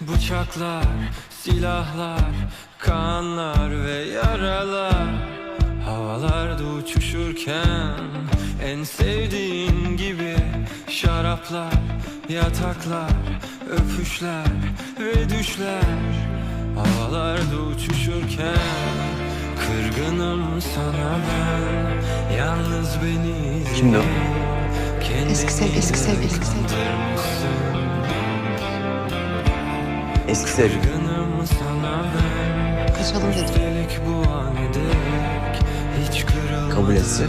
Bıçaklar, silahlar, kanlar ve yaralar Havalarda uçuşurken en sevdiğin gibi Şaraplar, yataklar, öpüşler ve düşler Havalarda uçuşurken Kırgınım sana ben Yalnız beni izle Kimdi o? Eski sevgili, eski sevgili, eski sevgili. Eski sevgili. Kırgınım sana ben Kaçalım dedim. Kabul etse.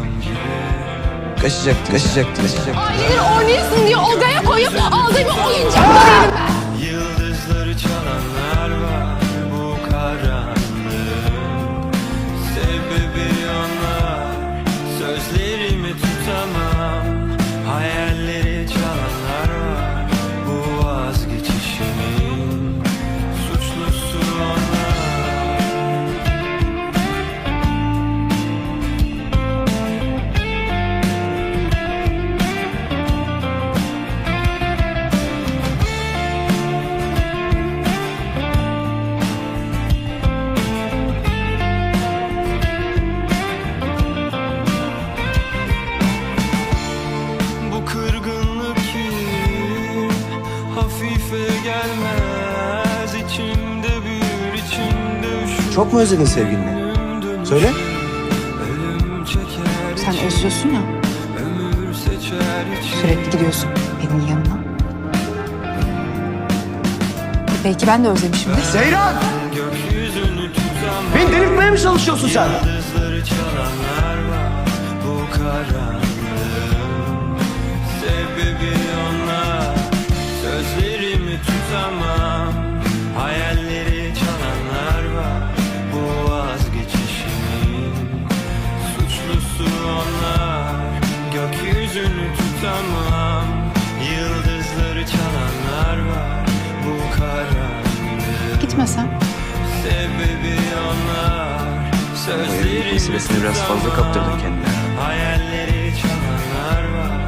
Kaçacaktı, kaçacaktı, kaçacaktı. Aileleri oynayasın diye odaya koyup aldığım oyuncaklarıyım ben. Çok mu özledin sevgilini? Söyle. Sen özlüyorsun ya, sürekli gidiyorsun benim yanına. Belki ben de özlemişimdir. Tutamam Beni delirtmeye mi çalışıyorsun sen? Sebebi onlar Sözlerimi tutamam Gitmesen. Sebebi onlar Sözlerimi meselesini biraz fazla kaptırdın kendine. Hayalleri çalanlar var